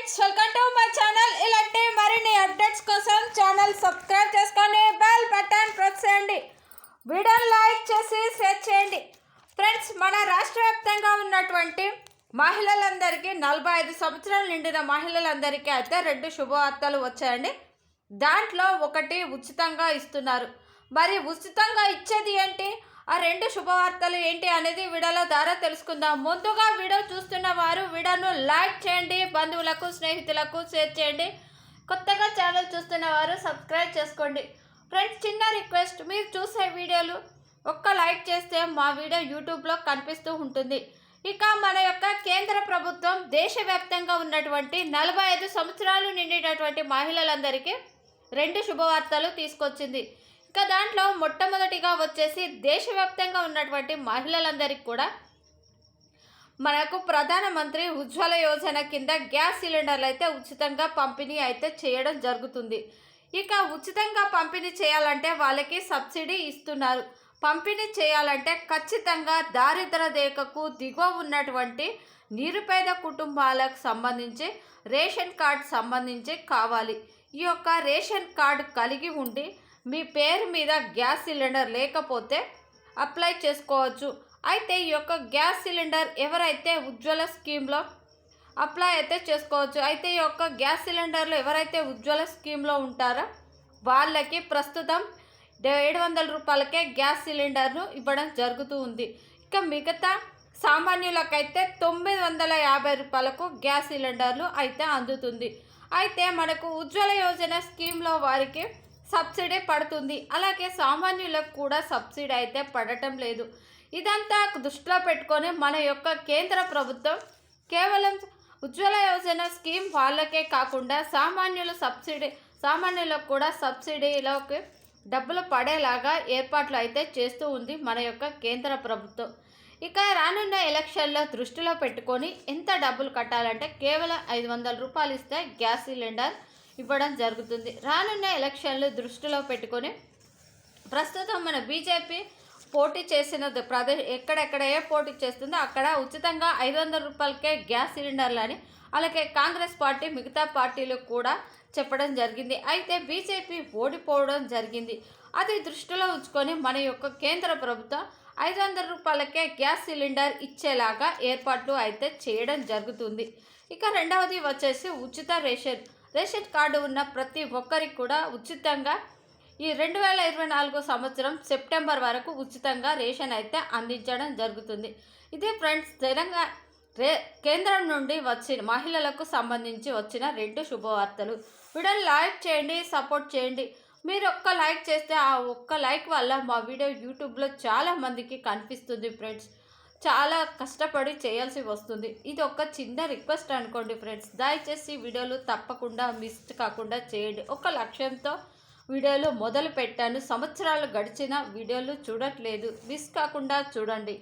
Friends welcome to my channel ఇలాంటి మరిన్ని updates కోసం ఛానల్ సబ్స్క్రైబ్ చేసుకొని బెల్ బటన్ ప్రెస్ చేయండి. వీడియోని లైక్ చేసి షేర్ చేయండి. ఫ్రెండ్స్ మన రాష్ట్ర వ్యాప్తంగా ఉన్నటువంటి మహిళలందరికీ నలభై ఐదు సంవత్సరాలు నిండిన మహిళలందరికీ అయితే రెండు శుభవార్తలు వచ్చాయండి. దాంట్లో ఒకటి ఉచితంగా ఇస్తున్నారు. మరి ఉచితంగా ఇచ్చేది ఏంటి? ఆ రెండు శుభవార్తలు ఏంటి అనేది వీడియోలో ద్వారా తెలుసుకుందాం. ముందుగా వీడియో చూస్తున్న వారు వీడియోను లైక్ చేయండి బంధువులకు స్నేహితులకు షేర్ చేయండి. కొత్తగా ఛానల్ చూస్తున్న వారు సబ్స్క్రైబ్ చేసుకోండి. ఫ్రెండ్స్ చిన్న రిక్వెస్ట్ మీరు చూసే వీడియోలు ఒక్క లైక్ చేస్తే మా వీడియో యూట్యూబ్లో కనిపిస్తూ ఉంటుంది. ఇక మన యొక్క కేంద్ర ప్రభుత్వం దేశవ్యాప్తంగా ఉన్నటువంటి నలభై ఐదు సంవత్సరాలు నిండినటువంటి మహిళలందరికీ రెండు శుభవార్తలు తీసుకొచ్చింది. ఇక దాంట్లో మొట్టమొదటిగా వచ్చేసి దేశవ్యాప్తంగా ఉన్నటువంటి మహిళలందరికీ కూడా మనకు ప్రధానమంత్రి ఉజ్వల యోజన కింద గ్యాస్ సిలిండర్లు అయితే ఉచితంగా పంపిణీ అయితే చేయడం జరుగుతుంది. ఇక ఉచితంగా పంపిణీ చేయాలంటే వాళ్ళకి సబ్సిడీ ఇస్తున్నారు. పంపిణీ చేయాలంటే ఖచ్చితంగా దారిద్ర రేఖకు దిగువ ఉన్నటువంటి నిరుపేద కుటుంబాలకు సంబంధించి రేషన్ కార్డ్ సంబంధించి కావాలి. ఈ యొక్క రేషన్ కార్డు కలిగి ఉండి మీ పేరు మీద గ్యాస్ సిలిండర్ లేకపోతే అప్లై చేసుకోవచ్చు. అయితే ఈ యొక్క గ్యాస్ సిలిండర్ ఎవరైతే ఉజ్వల స్కీమ్లో అప్లై అయితే చేసుకోవచ్చు. అయితే ఈ యొక్క గ్యాస్ సిలిండర్లు ఎవరైతే ఉజ్వల స్కీమ్లో ఉంటారో వాళ్ళకి ప్రస్తుతం ఏడు వందల రూపాయలకే గ్యాస్ సిలిండర్ను ఇవ్వడం జరుగుతూ ఉంది. ఇక మిగతా సామాన్యులకైతే తొమ్మిది వందల యాభై రూపాయలకు గ్యాస్ సిలిండర్లు అయితే అందుతుంది. అయితే మనకు ఉజ్వల యోజన స్కీమ్లో వారికి సబ్సిడీ పడుతుంది. అలాగే సామాన్యులకు కూడా సబ్సిడీ అయితే పడటం లేదు. ఇదంతా దృష్టిలో పెట్టుకొని మన యొక్క కేంద్ర ప్రభుత్వం కేవలం ఉజ్వల యోజన స్కీమ్ వాళ్ళకే కాకుండా సామాన్యుల సబ్సిడీ సామాన్యులకు కూడా సబ్సిడీలోకి డబ్బులు పడేలాగా ఏర్పాట్లు అయితే చేస్తూ ఉంది మన యొక్క కేంద్ర ప్రభుత్వం. ఇక రానున్న ఎలక్షన్లో దృష్టిలో పెట్టుకొని ఎంత డబ్బులు కట్టాలంటే కేవలం ఐదు వందల రూపాయలు ఇస్తే గ్యాస్ సిలిండర్ ఇవ్వడం జరుగుతుంది. రానున్న ఎలక్షన్లు దృష్టిలో పెట్టుకొని ప్రస్తుతం మన బీజేపీ పోటీ చేసిన ప్రదే ఎక్కడెక్కడ ఏ పోటీ చేస్తుందో అక్కడ ఉచితంగా ఐదు వందల రూపాయలకే గ్యాస్ సిలిండర్లు అని అలాగే కాంగ్రెస్ పార్టీ మిగతా పార్టీలు కూడా చెప్పడం జరిగింది. అయితే బీజేపీ ఓడిపోవడం జరిగింది. అది దృష్టిలో ఉంచుకొని మన యొక్క కేంద్ర ప్రభుత్వం ఐదు వందల రూపాయలకే గ్యాస్ సిలిండర్ ఇచ్చేలాగా ఏర్పాట్లు అయితే చేయడం జరుగుతుంది. ఇక రెండవది వచ్చేసి ఉచిత రేషన్. రేషన్ కార్డు ఉన్న ప్రతి ఒక్కరికి కూడా ఉచితంగా ఈ రెండు వేల ఇరవై నాలుగు సంవత్సరం సెప్టెంబర్ వరకు ఉచితంగా రేషన్ అయితే అందించడం జరుగుతుంది. ఇది ఫ్రెండ్స్ తెలంగాణ రే కేంద్రం నుండి వచ్చిన మహిళలకు సంబంధించి వచ్చిన రెండు శుభవార్తలు. వీడియోని లైక్ చేయండి సపోర్ట్ చేయండి. మీరు ఒక్క లైక్ చేస్తే ఆ ఒక్క లైక్ వల్ల మా వీడియో యూట్యూబ్లో చాలా మందికి కనిపిస్తుంది ఫ్రెండ్స్. చాలా కష్టపడి చేయాల్సి వస్తుంది. ఇది ఒక చిన్న రిక్వెస్ట్ అనుకోండి ఫ్రెండ్స్. దయచేసి వీడియోలు తప్పకుండా మిస్ కాకుండా చేయండి. ఒక లక్ష్యంతో వీడియోలు మొదలు పెట్టాను సంవత్సరాలు గడిచిన వీడియోలు చూడట్లేదు. మిస్ కాకుండా చూడండి.